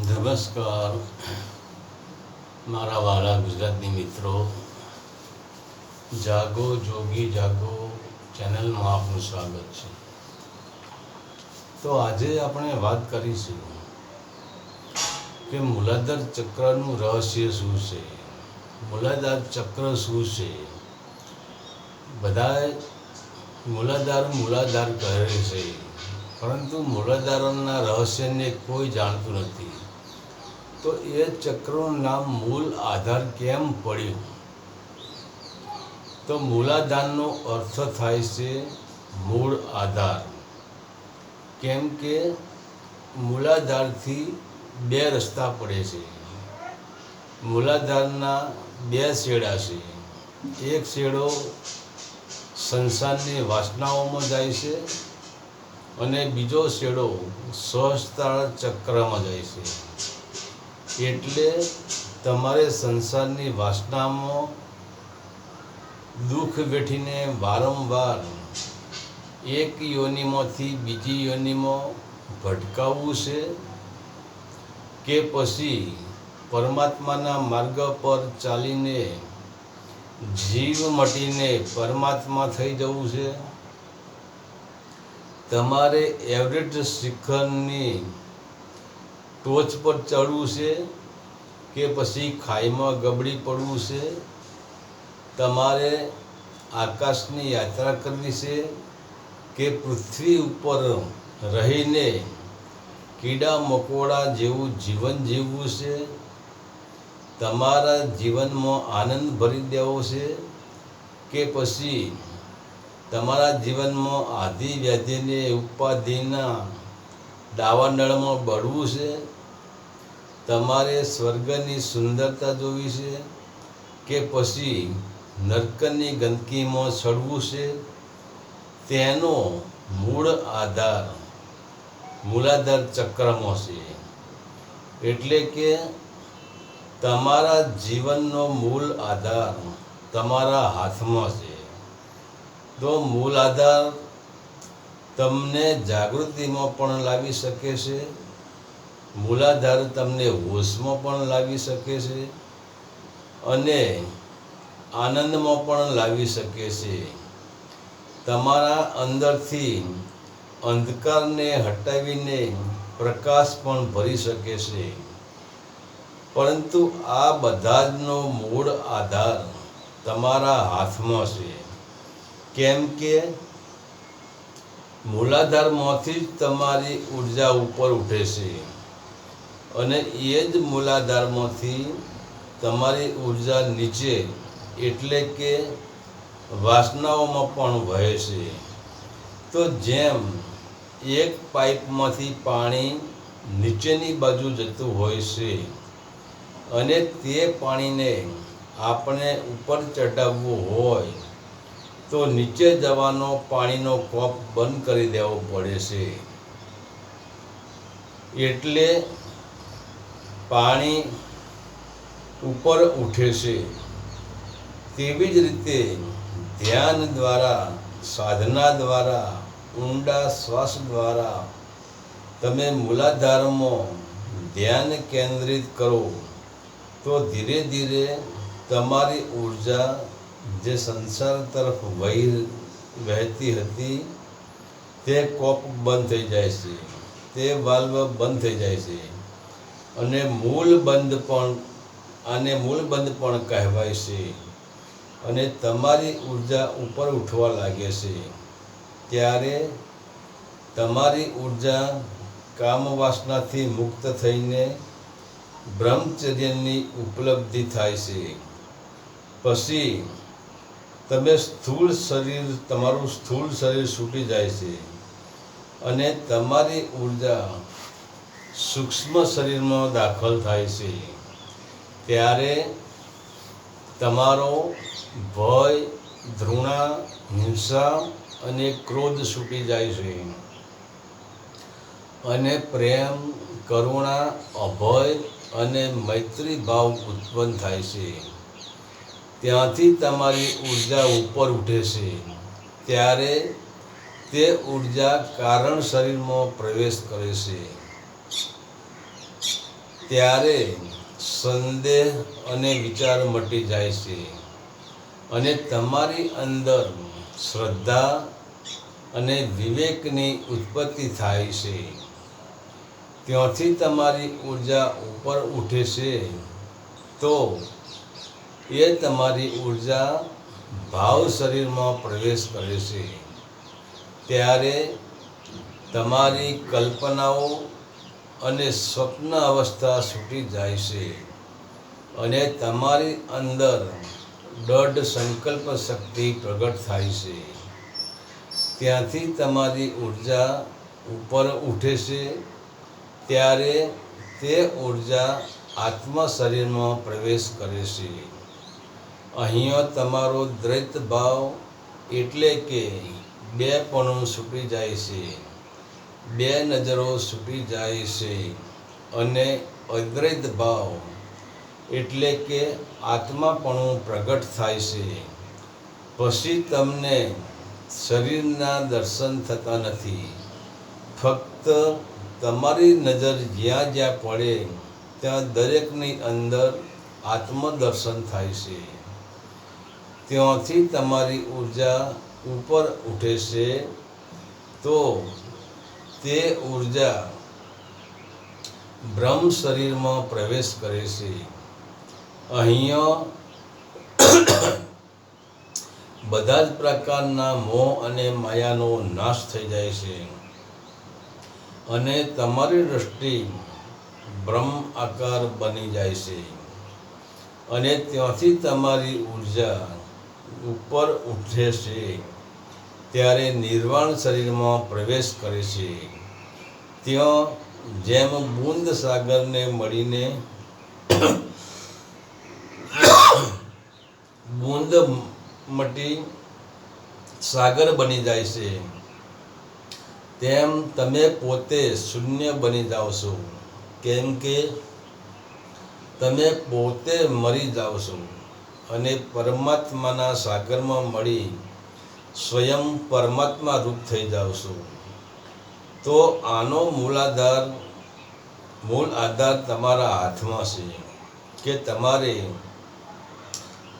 નમસ્કાર. મારા વાલા ગુજરાતની મિત્રો, જાગો, જોગી, જાગો ચેનલમાં આપનું સ્વાગત છે. તો આજે આપણે વાત કરીશું કે મૂલાધાર ચક્રનું રહસ્ય શું છે? મૂલાધાર ચક્ર શું છે? બધા મૂલાધાર મૂલાધાર કહે છે, પરંતુ મૂલાધારના રહસ્યને કોઈ જાણતું નથી. તો એ ચક્રનું નામ મૂળ આધાર કેમ પડ્યું? તો મૂલાધારનો અર્થ થાય છે મૂળ આધાર. કેમ કે મૂલાધારથી બે રસ્તા પડે છે. મૂલાધારના બે છેડા છે. એક છેડો સંસારની વાસનાઓમાં જાય છે અને બીજો છેડો સહસ્ત્રાળ ચક્રમાં જાય છે. એટલે તમારે સંસારની વાસનામાં દુઃખ વેઠીને વારંવાર એક યોનિમાંથી બીજી યોનિમાં ભટકાવવું છે કે પછી પરમાત્માના માર્ગ પર ચાલીને જીવ મટીને પરમાત્મા થઈ જવું છે? તમારે એવરેજ શિખરની ટોચ પર ચડવું છે કે પછી ખાઈમાં ગબડી પડવું છે? તમારે આકાશની યાત્રા કરવી છે કે પૃથ્વી ઉપર રહીને કીડા મકોડા જેવું જીવન જીવવું છે? તમારા જીવનમાં આનંદ ભરી દેવો છે કે પછી તમારા જીવનમાં આદિ વ્યાધિને ઉપાધિના દાવાનળમાં બળવું છે? તમારે સ્વર્ગની સુંદરતા જોવી છે કે પછી નરકની ગંદકીમાં સડવું છે? તેનો મૂળ આધાર મૂલાધાર ચક્રમાં છે. એટલે કે તમારા જીવનનો મૂળ આધાર તમારા હાથમાં છે. તો મૂળ આધાર તમને જાગૃતિમાં પણ લાવી શકે છે. મૂલાધાર તમને હોશમાં પણ લાવી શકે છે. અને આનંદમાં પણ લાવી શકે છે. તમારા અંદરથી અંધકારને હટાવીને પ્રકાશ પણ ભરી શકે છે. પરંતુ આ બધા જનો મૂળ આધાર તમારા હાથમાં છે. કેમ કે મૂલાધારમાંથી જ તમારી ઊર્જા ઉપર ઉઠે છે. અને એ જ મૂલાધારમાંથી તમારી ઊર્જા નીચે એટલે કે વાસનાઓમાં પણ વહે છે. તો જેમ એક પાઇપમાંથી પાણી નીચેની બાજુ જતું હોય છે અને તે પાણીને આપણે ઉપર ચઢાવવું હોય તો નીચે જવાનો પાણીનો કોપ બંધ કરી દેવો પડે છે. એટલે પાણી ઉપર ઉઠે છે. તેવી જ રીતે ધ્યાન દ્વારા, સાધના દ્વારા, ઊંડા શ્વાસ દ્વારા તમે મૂલાધારમાં ધ્યાન કેન્દ્રિત કરો, તો ધીરે ધીરે તમારી ઊર્જા જે સંસાર તરફ વહી વહેતી હતી, તે કોપ બંધ થઈ જાય છે. તે વાલ્વ બંધ થઈ જાય છે. અને મૂળ બંધ પણ, આને મૂળ બંધ પણ કહેવાય છે. અને તમારી ઊર્જા ઉપર ઉઠવા લાગે છે. ત્યારે તમારી ઊર્જા કામવાસનાથી મુક્ત થઈને બ્રહ્મચર્યની ઉપલબ્ધિ થાય છે. પછી તમે સ્થૂળ શરીર, તમારું સ્થૂળ શરીર છૂટી જાય છે અને તમારી ઊર્જા સૂક્ષ્મ શરીરમાં દાખલ થાય છે, ત્યારે તમારો ભય, ધૃણા, હિંસા અને ક્રોધ છૂટી જાય છે. અને પ્રેમ, કરુણા, અભય અને મૈત્રી ભાવ ઉત્પન્ન થાય છે. ત્યાંથી તમારી ઊર્જા ઉપર ઉઠે છે. ત્યારે તે ઊર્જા કારણ શરીરમાં પ્રવેશ કરે છે. ત્યારે સંદેહ અને વિચાર મટી જાય છે અને તમારી અંદર શ્રદ્ધા અને વિવેકની ઉત્પત્તિ થાય છે. ત્યાંથી તમારી ઊર્જા ઉપર ઉઠે છે. તો એ તમારી ઊર્જા ભાવ શરીરમાં પ્રવેશ કરે છે. ત્યારે તમારી કલ્પનાઓ અને સ્વપ્ન અવસ્થા છૂટી જાય છે અને તમારી અંદર દઢ સંકલ્પ શક્તિ પ્રગટ થાય છે. ત્યાંથી તમારી ઊર્જા ઉપર ઉઠે છે. ત્યારે તે ઊર્જા આત્મા શરીરમાં પ્રવેશ કરે છે. અહીંયા તમારો દ્વૈત ભાવ એટલે કે બે પણું છૂટી જાય છે. બે નજરો છૂટી જાય છે અને અદ્વૈત ભાવ એટલે કે આત્માપણું પ્રગટ થાય છે. પછી તમને શરીરના દર્શન થતા નથી. ફક્ત તમારી નજર જ્યાં જ્યાં પડે ત્યાં દરેકની અંદર આત્મદર્શન થાય છે. ત્યાંથી તમારી ઊર્જા ઉપર ઉઠે છે, તો તે ઊર્જા બ્રહ્મ શરીરમાં પ્રવેશ કરે છે. અહીંયા બધા જ પ્રકારના મોહ અને માયાનો નાશ થઈ જાય છે. અને તમારી દૃષ્ટિ બ્રહ્મ આકાર બની જાય છે. અને ત્યાંથી તમારી ઊર્જા ઉપર ઉઠે છે, ત્યારે નિર્વાણ શરીરમાં પ્રવેશ કરે છે. ત્યાં જેમ બુંદ સાગરને મળીને બુંદ મટી સાગર બની જાય છે, તેમ તમે પોતે શૂન્ય બની જાઓ છો. કેમ કે તમે પોતે મરી જાઓ છો. અને પરમાત્માના સાગરમાં મળી સ્વયં પરમાત્મા રૂપ થઈ જાઓ છો. તો આનો મૂલાધાર, મૂળ આધાર તમારા હાથમાં છે કે તમારે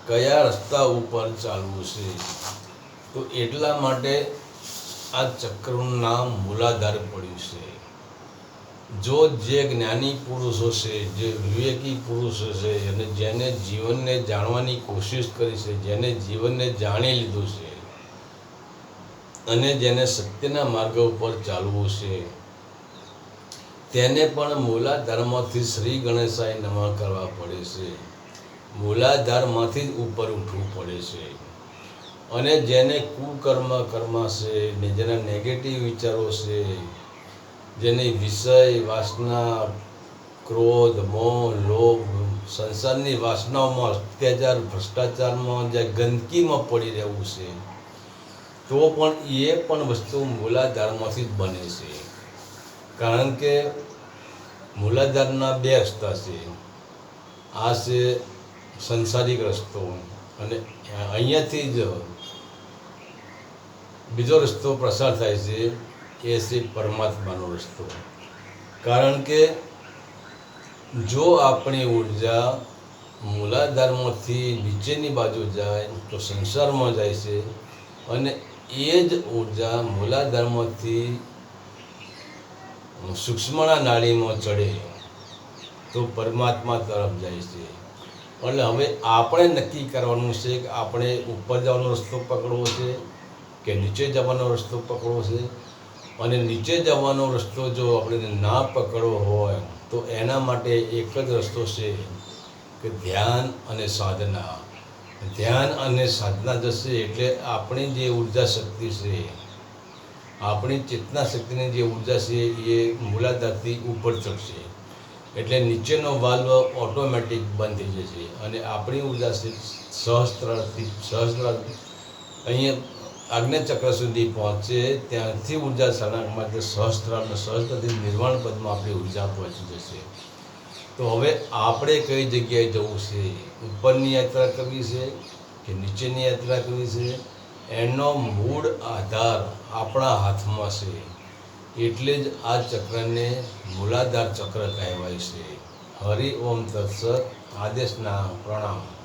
કયા રસ્તા ઉપર ચાલવું છે? તો એટલા માટે આ ચક્રનું નામ મૂલાધાર પડ્યું છે. જો જે જ્ઞાની પુરુષો છે, જે વિવેકી પુરુષો છે અને જેને જીવનને જાણવાની કોશિશ કરી છે, જેને જીવનને જાણી લીધું છે અને જેને સત્યના માર્ગ ઉપર ચાલવું છે, તેને પણ મૂલાધારમાંથી શ્રી ગણેશાય નમઃ કરવા પડે છે. મૂલાધારમાંથી જ ઉપર ઉઠવું પડે છે. અને જેને કુકર્મ કર્મ છે ને જેના નેગેટિવ વિચારો છે જેની વિષય, વાસના, ક્રોધ, મોહ, લોભ, સંસારની વાસનાઓમાં અત્યાચાર, ભ્રષ્ટાચારમાં, જે ગંદકીમાં પડી રહેવું છે, તો પણ એ પણ વસ્તુ મૂલાધારમાંથી જ બને છે. કારણ કે મૂલાધારના બે રસ્તા છે. આ છે સંસારિક રસ્તો અને અહીંયાથી જ બીજો રસ્તો પ્રસાર થાય છે. એ છે પરમાત્માનો રસ્તો. કારણ કે જો આપણી ઊર્જા મૂલાધારમાંથી નીચેની બાજુ જાય તો સંસારમાં જાય છે અને એ જ ઊર્જા મૂલાધારમાંથી સૂક્ષ્મણા નાળીમાં ચડે તો પરમાત્મા તરફ જાય છે. એટલે હવે આપણે નક્કી કરવાનું છે કે આપણે ઉપર જવાનો રસ્તો પકડવો છે કે નીચે જવાનો રસ્તો પકડવો છે? અને નીચે જવાનો રસ્તો જો આપણે ના પકડવો હોય, તો એના માટે એક જ રસ્તો છે કે ધ્યાન અને સાધના. ધ્યાન અને સાધના જશે એટલે આપણી જે ઊર્જા શક્તિ છે, આપણી ચેતના શક્તિની જે ઊર્જા છે, એ મુલાકાતથી ઉપર ચડશે. એટલે નીચેનો વાલ્વ ઓટોમેટિક બંધ થઈ જશે અને આપણી ઊર્જા છે સહસ્ત્રથી સહસ્ત્ર અહીંયા આજ્ઞાચક્ર સુધી પહોંચે, ત્યાંથી ઊર્જા સળંગ માટે સહસ્ત્ર અને સહસ્ત્રથી નિર્વાણ પદમાં આપણી ઊર્જા પહોંચી જશે. તો હવે આપણે કઈ જગ્યાએ જવું છે? ઉપરની યાત્રા કરવી છે કે નીચેની યાત્રા કરવી છે? એનો મૂળ આધાર આપણા હાથમાં છે. એટલે જ આ ચક્રને મૂલાધાર ચક્ર કહેવાય છે. હરિ ઓમ તત્સત આદેશના પ્રણામ.